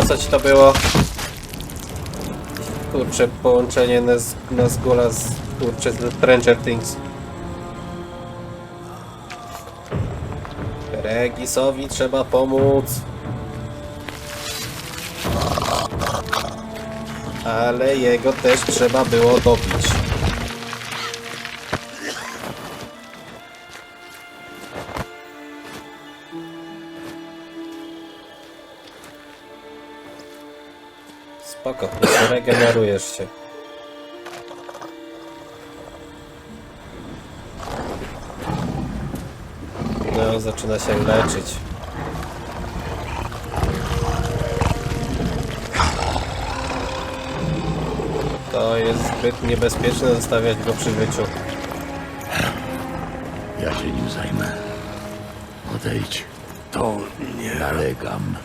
po co ci to było? Kurczę, połączenie Naz Nazgula z kurczę z Stranger Things. Regisowi trzeba pomóc. Ale jego też trzeba było dobić. Spoko, regenerujesz się. No, zaczyna się leczyć. To jest zbyt niebezpieczne zostawiać go przy życiu. Ja się nim zajmę. Odejdź. To nie... Nalegam.